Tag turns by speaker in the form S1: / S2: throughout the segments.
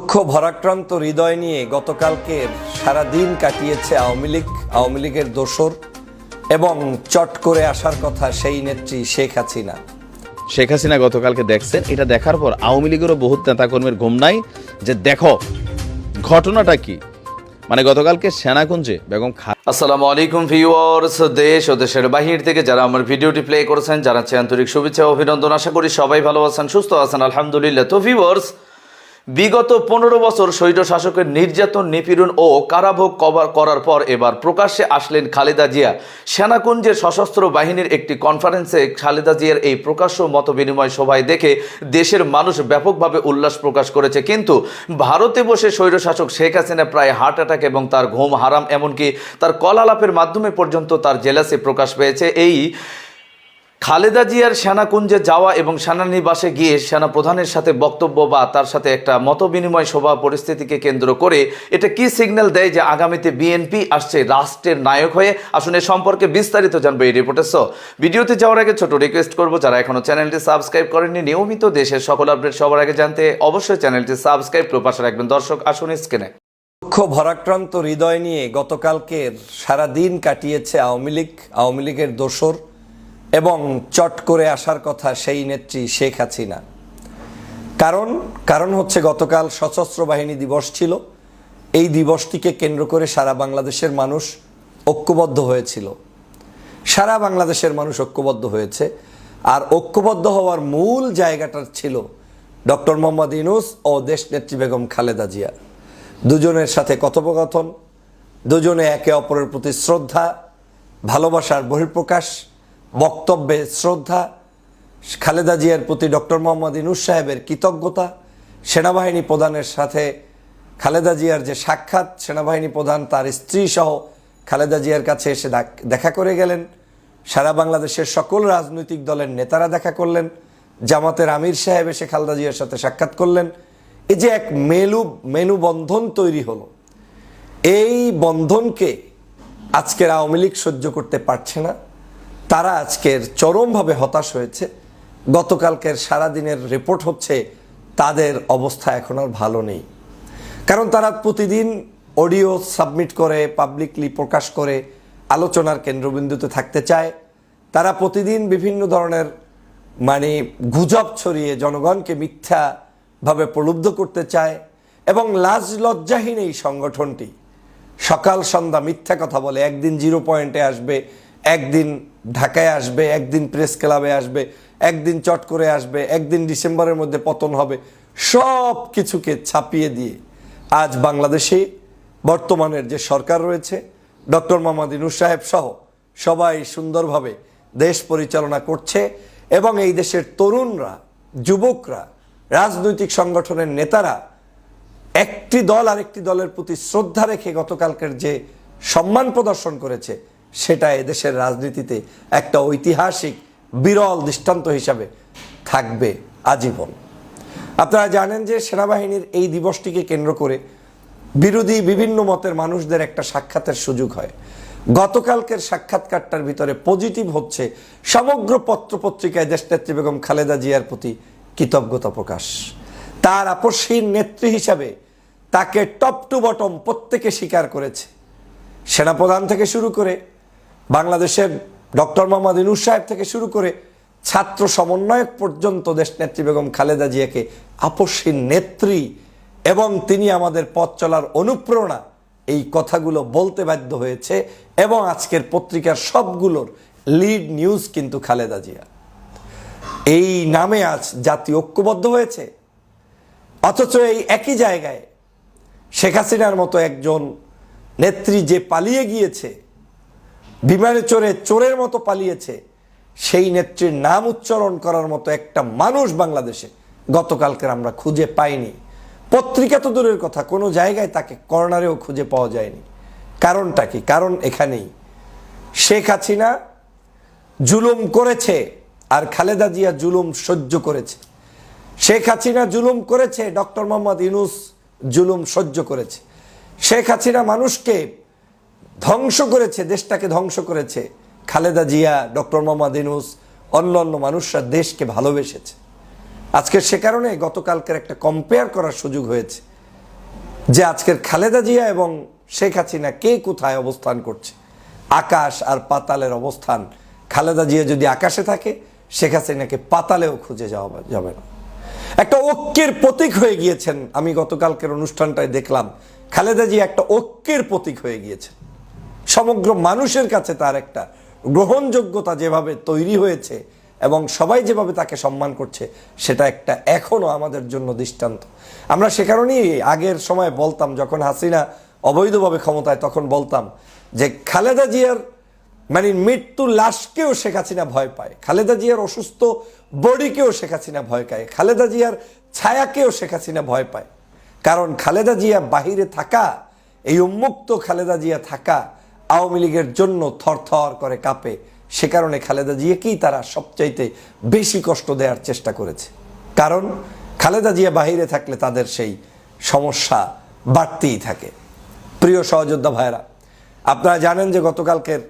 S1: দুঃখ ভরাক্রান্ত হৃদয় নিয়ে গতকালকের সারা দিন কাটিয়েছে আওয়ামী লীগ আওয়ামী লীগের দোসর এবং চট করে আসার কথা সেই নেত্রী শেখ হাসিনা।
S2: শেখ হাসিনা গতকালকে দেখছেন এটা দেখার পর আওয়ামী লীগেরও বহুত নেতাকর্মীর ঘুম নাই যে দেখো ঘটনাটা কি? মানে গতকালকে সেনাকুঞ্জে বেগম খা
S3: আসসালামু আলাইকুম ভিউয়ার্স দেশ ও দেশের বাহির থেকে যারা আমার ভিডিওটি প্লে করেছেন জানাচ্ছি আন্তরিক শুভেচ্ছা অভিনন্দন। আশা করি সবাই ভালো আছেন সুস্থ আছেন আলহামদুলিল্লাহ। তো ভিউয়ার্স বিগত পনেরো বছর স্বৈর শাসকের নির্যাতন, নিপীড়ন ও কারাভোগ কভার করার পর এবার প্রকাশ্যে আসলেন খালেদা জিয়া। সেনাকুঞ্জের সশস্ত্র বাহিনীর একটি কনফারেন্সে খালেদা জিয়ার এই প্রকাশ্য মত বিনিময় সভায় দেখে দেশের মানুষ ব্যাপকভাবে উল্লাস প্রকাশ করেছে। কিন্তু ভারতে বসে স্বৈরশাসক শেখ হাসিনা প্রায় হার্ট অ্যাটাক এবং তার ঘুম হারাম, এমনকি তার কলালাপের মাধ্যমে পর্যন্ত তার জেলাসে প্রকাশ পেয়েছে। এই খালেদা জিয়ার সেনাকুঞ্জে যাওয়া এবং সেনানিবাসে গিয়ে সেনা প্রধানের সাথে বক্তব্য বা তার সাথে একটা মত বিনিময় সভা পরিস্থিতিকে কেন্দ্র করে এটা কি সিগন্যাল দেয় যে আগামীতে বিএনপি আসছে রাষ্ট্রের নায়ক হয়ে? আসলে সম্পর্কে বিস্তারিত জানব এই রিপোর্টে সো ভিডিওতে যাওয়ার আগে ছোট রিকোয়েস্ট করব, যারা এখনও চ্যানেলটি সাবস্ক্রাইব করেননি, নিয়মিত দেশের সকল আপডেট সবার আগে জানতে অবশ্যই চ্যানেলটি সাবস্ক্রাইব করে পাশে রাখবেন। দর্শক, আসুন স্ক্রিনে।
S1: দুঃখ ভরাক্রান্ত হৃদয় নিয়ে গতকালকের সারা দিন কাটিয়েছে আওয়ামী লীগ, আওয়ামী লীগের দোসর। এবং চট করে আসার কথা সেই নেত্রী শেখ হাসিনা। কারণ কারণ হচ্ছে গতকাল সশস্ত্র বাহিনী দিবস ছিল। এই দিবসটিকে কেন্দ্র করে সারা বাংলাদেশের মানুষ ঐক্যবদ্ধ হয়েছিল। সারা বাংলাদেশের মানুষ ঐক্যবদ্ধ হয়েছে। আর ঐক্যবদ্ধ হওয়ার মূল জায়গাটা ছিল ডক্টর মোহাম্মদ ইনুস ও দেশনেত্রী বেগম খালেদা জিয়া। দুজনের সাথে কথোপকথন, দুজনে একে অপরের প্রতি শ্রদ্ধা, ভালোবাসার বহিঃপ্রকাশ বক্তব্যে শ্রদ্ধা, খালেদা জিয়ার প্রতি ডক্টর মোহাম্মদ ইনুস সাহেবের কৃতজ্ঞতা, সেনাবাহিনী প্রধানের সাথে খালেদা জিয়ার যে সাক্ষাৎ, সেনাবাহিনী প্রধান তার স্ত্রী সহ খালেদা জিয়ার কাছে এসে দেখা করে গেলেন। সারা বাংলাদেশের সকল রাজনৈতিক দলের নেতারা দেখা করলেন। জামাতের আমির সাহেব এসে খালেদা জিয়ার সাথে সাক্ষাৎ করলেন। এই যে এক মেলু, মেনু বন্ধন তৈরি হলো। এই বন্ধনকে আজকের আওয়ামী লীগ সহ্য করতে পারছে না। তারা আজকের চরমভাবে হতাশ হয়েছে। গতকালকের সারাদিনের রিপোর্ট হচ্ছে, তাদের অবস্থা এখন আর ভালো নেই। কারণ তারা প্রতিদিন অডিও সাবমিট করে, পাবলিকলি প্রকাশ করে, আলোচনার কেন্দ্রবিন্দুতে থাকতে চায়। তারা প্রতিদিন বিভিন্ন ধরনের মানে গুজব ছড়িয়ে জনগণকে মিথ্যাভাবে প্রলুব্ধ করতে চায় এবং লাজ লজ্জাহীন এই সংগঠনটি। সকাল সন্ধ্যা মিথ্যা কথা বলে একদিন জিরো পয়েন্টে আসবে একদিন ঢাকায় আসবে, একদিন প্রেস ক্লাবে আসবে, একদিন চট করে আসবে, একদিন ডিসেম্বরের মধ্যে পতন হবে, সব কিছুকে ছাপিয়ে দিয়ে আজ বাংলাদেশে বর্তমানের যে সরকার রয়েছে, ডক্টর মোহাম্মদ ইনুস সাহেব সহ সবাই সুন্দরভাবে দেশ পরিচালনা করছে এবং এই দেশের তরুণরা, যুবকরা, রাজনৈতিক সংগঠনের নেতারা একটি দল আরেকটি দলের প্রতি শ্রদ্ধা রেখে গতকালকের যে সম্মান প্রদর্শন করেছে সেটা এদেশের রাজনীতিতে একটা ঐতিহাসিক বিরল দৃষ্টান্ত হিসাবে থাকবে আজীবন। আপনারা জানেন যে সেনাবাহিনীর এই দিবসটিকে কেন্দ্র করে বিরোধী বিভিন্ন মতের মানুষদের একটা সাক্ষাতের সুযোগ হয়। গতকালকের সাক্ষাৎকারটার ভিতরে পজিটিভ হচ্ছে সমগ্র পত্রপত্রিকায় দেশনেত্রী বেগম খালেদা জিয়ার প্রতি কৃতজ্ঞতা প্রকাশ। তার আপসহীন নেত্রী হিসাবে তাকে টপ টু বটম প্রত্যেকে স্বীকার করেছে। সেনাপ্রধান থেকে শুরু করে বাংলাদেশের ডক্টর মোহাম্মদ ইনুস সাহেব থেকে শুরু করে ছাত্র সমন্বয়ক পর্যন্ত দেশনেত্রী বেগম খালেদা জিয়াকে আপসহীন নেত্রী এবং তিনি আমাদের পথ চলার অনুপ্রেরণা এই কথাগুলো বলতে বাধ্য হয়েছে এবং আজকের পত্রিকার সবগুলোর লিড নিউজ কিন্তু খালেদা জিয়া। এই নামে আজ জাতি ঐক্যবদ্ধ হয়েছে। অথচ এই একই জায়গায় শেখ হাসিনার মতো একজন নেত্রী যে পালিয়ে গিয়েছে বিমানে চড়ে চোরের মতো পালিয়েছে। সেই নেত্রীর নাম উচ্চারণ করার মতো একটা মানুষ বাংলাদেশে গতকালকের আমরা খুঁজে পাইনি। পত্রিকা তো দূরের কথা, কোনো জায়গায় তাকে কর্নারেও খুঁজে পাওয়া যায়নি। কারণটা কি? কারণ এখানেই। শেখ হাসিনা জুলুম করেছে আর খালেদা জিয়া জুলুম সহ্য করেছে। শেখ হাসিনা জুলুম করেছে, ডক্টর মোহাম্মদ ইনুস জুলুম সহ্য করেছে। শেখ হাসিনা মানুষকে ধ্বংস করেছে, দেশটাকে ধ্বংস করেছে। খালেদা জিয়া, ডক্টর মোহাম্মদ ইনুস অন্য অন্য মানুষরা দেশকে ভালোবেসেছে। আজকে সে কারণে গতকালকের একটা কম্পেয়ার করার সুযোগ হয়েছে। যে আজকের খালেদা জিয়া এবং শেখ হাসিনা কে কোথায় অবস্থান করছে? আকাশ আর পাতালের অবস্থান। খালেদা জিয়া যদি আকাশে থাকে, শেখ হাসিনাকে পাতালেও খুঁজে যাওয়া যাবে না। একটা ঐক্যের প্রতীক হয়ে গিয়েছেন। আমি গতকালকের অনুষ্ঠানটায় দেখলাম, খালেদা জিয়া একটা ঐক্যের প্রতীক হয়ে গিয়েছেন। সমগ্র মানুষের কাছে তার একটা গ্রহণযোগ্যতা যেভাবে তৈরি হয়েছে এবং সবাই যেভাবে তাকে সম্মান করছে, সেটা একটা এখনও আমাদের জন্য দৃষ্টান্ত। আমরা সে কারণেই আগের সময় বলতাম, যখন হাসিনা অবৈধভাবে ক্ষমতায়, তখন বলতাম যে খালেদা জিয়ার মানে মৃত্যু লাশকেও শেখ হাসিনা ভয় পায়। খালেদা জিয়ার অসুস্থ বডিকেও শেখ হাসিনা ভয় পায় খালেদা জিয়ার ছায়াকেও শেখ হাসিনা ভয় পায়। কারণ খালেদা জিয়া বাহিরে থাকা, এই উন্মুক্ত খালেদা জিয়া থাকা আওয়ামী লীগের জন্য থরথর করে কাঁপে। সে কারণে খালেদা জিয়াকেই তারা সবচাইতে বেশি কষ্ট দেওয়ার চেষ্টা করেছে। কারণ খালেদা জিয়া বাহিরে থাকলে তাদের সেই সমস্যা বাড়তেই থাকে। প্রিয় সহযোদ্ধা ভাইরা আপনারা জানেন যে গতকালকের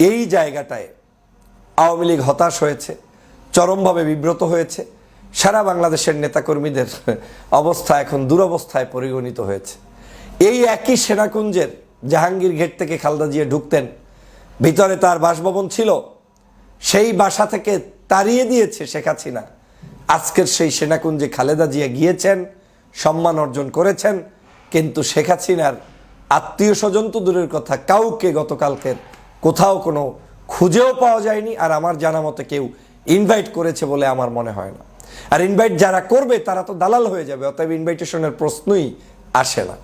S1: এই জায়গাটায় আওয়ামী লীগ হতাশ হয়েছে, চরমভাবে বিব্রত হয়েছে। সারা বাংলাদেশের নেতাকর্মীদের অবস্থা এখন দুরবস্থায় পরিগণিত হয়েছে। এই একই সেনাকুঞ্জের জাহাঙ্গীর গেট থেকে খালদা জিয়া ঢুকতেন। ভিতরে তার বাসভবন ছিল। সেই বাসা থেকে তাড়িয়ে দিয়েছে শেখ হাসিনা। আজকের সেই সেনাকুঞ্জে খালেদা জিয়া গিয়েছেন, সম্মান অর্জন করেছেন, কিন্তু শেখ হাসিনার আত্মীয় স্বজন তো দূরের কথা, কাউকে গতকালকের কোথাও কোনো খুঁজেও পাওয়া যায়নি, আর আমার জানা মতে কেউ ইনভাইট করেছে বলে আমার মনে হয় না। আর ইনভাইট যারা করবে, তারা তো দালাল হয়ে যাবে, অতএব ইনভাইটেশনের প্রশ্নই আসে না।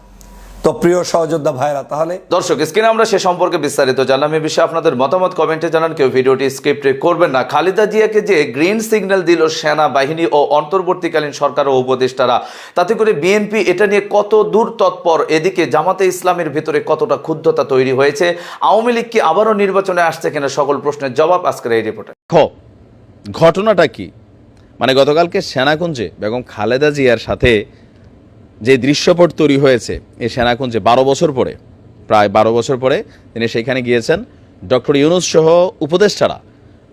S1: তো প্রিয় সহযোদ্ধা ভাইরা তাহলে
S3: দর্শক স্ক্রিনে আমরা সে সম্পর্কে বিস্তারিত জানলাম। এই বিষয়ে আপনাদের মতামত কমেন্টে জানান। কেউ ভিডিওটি স্ক্রিপ্ট করবেন না। খালেদা জিয়াকে যে গ্রিন সিগন্যাল দিল সেনা বাহিনী ও অন্তর্বর্তীকালীন সরকার ও উপদেষ্টারা তাতে করে বিএনপি এটা নিয়ে কত দূর তৎপর? এদিকে জামাতে ইসলামের ভিতরে কতটা ক্ষুব্ধতা তৈরি হয়েছে? আওয়ামী লীগ কি আবারও নির্বাচনে আসছে কিনা সকল প্রশ্নের জবাব আজকের এই রিপোর্টে।
S2: ঘটনাটা কি? মানে গতকালকে সেনাকুঞ্জে বেগম খালেদা জিয়ার সাথে যে দৃশ্যপট তৈরি হয়েছে এই সেনাকুঞ্জে বারো বছর পরে, প্রায় বারো বছর পরে তিনি সেখানে গিয়েছেন। ডক্টর ইউনুস সহ উপদেষ্টারা,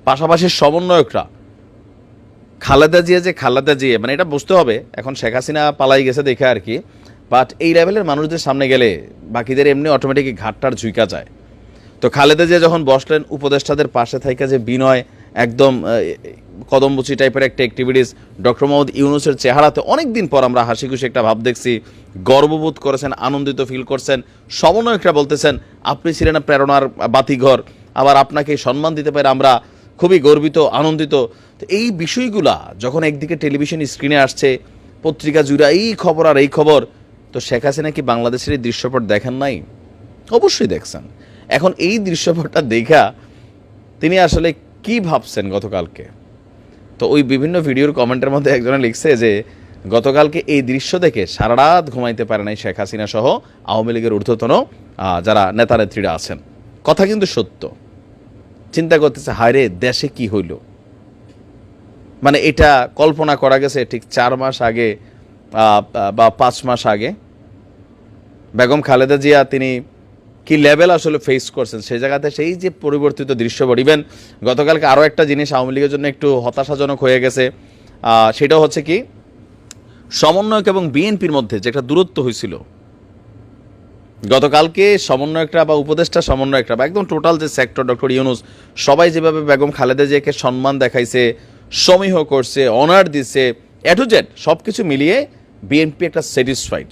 S2: পাশাপাশি সমন্বয়করা, খালেদা জিয়া যে খালেদা জিয়া মানে এটা বুঝতে হবে, এখন শেখ হাসিনা পালাই গেছে দেখে আর কি বাট এই লেভেলের মানুষদের সামনে গেলে বাকিদের এমনি অটোমেটিক ঘাটটার ঝুঁকা যায়। তো খালেদা জিয়া যখন বসলেন, উপদেষ্টাদের পাশে থেকে যে বিনয় একদম কদমবুচি টাইপের একটা অ্যাক্টিভিটিস ডক্টর মোহাম্মদ ইউনুসের চেহারাতে অনেক দিন পর আমরা হাসি খুশি একটা ভাব দেখছি। গর্ববোধ করেছেন, আনন্দিত ফিল করছেন। সমন্বয়করা বলতেছেন, আপনি ছিলেন প্রেরণার বাতিঘর। আবার আপনাকে সম্মান দিতে পারে আমরা খুবই গর্বিত, আনন্দিত। তো এই বিষয়গুলা যখন একদিকে টেলিভিশন স্ক্রিনে আসছে, পত্রিকা জুড়ে এই খবর আর এই খবর, তো শেখ হাসিনা কি বাংলাদেশের এই দৃশ্যপট দেখেন নাই? অবশ্যই দেখছেন। এখন এই দৃশ্যপটটা দেখা, তিনি আসলে কি ভাবছেন গতকালকে? তো ওই বিভিন্ন ভিডিওর কমেন্টের মধ্যে একজনে লিখছে যে, গতকালকে এই দৃশ্য দেখে সারা রাত ঘুমাইতে পারে নাই শেখ হাসিনা সহ আওয়ামী লীগের ঊর্ধ্বতন যারা নেতা নেত্রীরা আছেন। কথা কিন্তু সত্য। চিন্তা করতেছে, হায়রে, দেশে কি হইল? মানে এটা কল্পনা করা গেছে ঠিক চার মাস আগে বা পাঁচ মাস আগে। বেগম খালেদা জিয়া, তিনি কি লেভেল আসলে ফেস করছেন? সেই জায়গাতে সেই যে পরিবর্তিত দৃশ্যপট ইভেন গতকালকে আরও একটা জিনিস আওয়ামী লীগের জন্য একটু হতাশাজনক হয়ে গেছে। সেটা হচ্ছে কি, সমন্বয়ক এবং বিএনপির মধ্যে যে একটা দূরত্ব হয়েছিল, গতকালকে সমন্বয়করা বা উপদেষ্টা সমন্বয়করা বা একদম টোটাল যে সেক্টর ডক্টর ইউনুস, সবাই যেভাবে বেগম খালেদা জিয়াকে সম্মান দেখাইছে, সমীহ করছে অনার দিছে এ টু জেড সব কিছু মিলিয়ে বিএনপি একটা স্যাটিসফাইড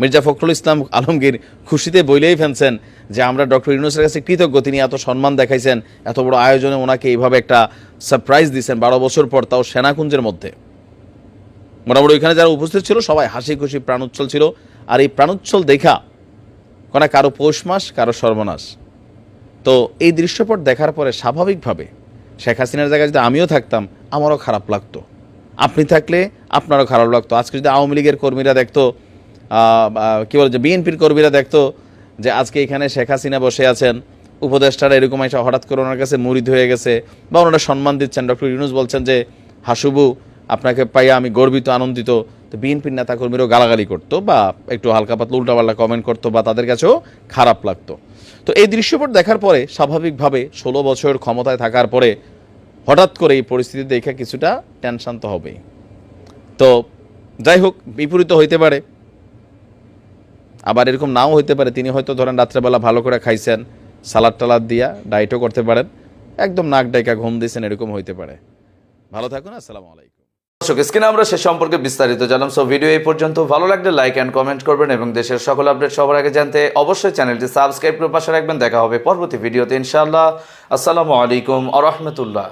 S2: মির্জা ফখরুল ইসলাম আলমগীর খুশিতে বইলেই ফেলছেন যে আমরা ডক্টর ইউনুসের কাছে কৃতজ্ঞ। তিনি এত সম্মান দেখাইছেন, এত বড় আয়োজনে ওনাকে এইভাবে একটা সারপ্রাইজ দিয়েছেন বারো বছর পর তাও সেনাকুঞ্জের মধ্যে। মোটামুটি ওইখানে যারা উপস্থিত ছিল, সবাই হাসি খুশি প্রাণোচ্ছল ছিল। আর এই প্রাণোচ্ছল দেখা কোনা কারও পৌষ মাস, কারও সর্বনাশ। তো এই দৃশ্যপট দেখার পরে স্বাভাবিকভাবে শেখ হাসিনার জায়গায় যদি আমিও থাকতাম, আমারও খারাপ লাগতো। আপনি থাকলে আপনারও খারাপ লাগতো। আজকে যদি আওয়ামী লীগের কর্মীরা দেখতো কি বলে যে বিএনপির কর্মীরা দেখতো যে আজকে এখানে শেখ হাসিনা বসে আছেন, উপদেষ্টারা এরকম এসে হঠাৎ করে ওনার কাছে মুরিদ হয়ে গেছে বা ওনারা সম্মান দিচ্ছেন। ডক্টর ইউনুস বলছেন যে, হাসুবু, আপনাকে পাইয়া আমি গর্বিত, আনন্দিত। তো বিএনপির নেতা কর্মীরাও গালাগালি করতো বা একটু হালকা পাতলা উল্টাপাল্টা কমেন্ট করতো বা তাদের কাছেও খারাপ লাগতো। তো এই দৃশ্যপট দেখার পরে স্বাভাবিকভাবে ষোলো বছর ক্ষমতায় থাকার পরে হঠাৎ করে এই পরিস্থিতি দেখে কিছুটা টেনশান তো হবেই। তো যাই হোক, বিপরীত হইতে পারে। আবার এরকম নাও হইতে পারে, তিনি হয়তো ধরেন রাত্রেবেলা ভালো করে খাইছেন, সালাদ টালাদ দিয়া ডায়েটও করতে পারেন, একদম নাক ডাইকা ঘুম দিয়েছেন এরকম হইতে পারে। ভালো থাকুন, আসসালামু আলাইকুম।
S3: স্ক্রিনে আমরা সে সম্পর্কে বিস্তারিত জানলাম সো ভিডিও এই পর্যন্ত। ভালো লাগলে লাইক অ্যান্ড কমেন্ট করবেন এবং দেশের সকল আপডেট সবার আগে জানতে অবশ্যই চ্যানেলটি সাবস্ক্রাইব করে পাশে রাখবেন। দেখা হবে পরবর্তী ভিডিওতে ইনশাআল্লাহ। আসসালামু আলাইকুম আ রহমতুল্লাহ।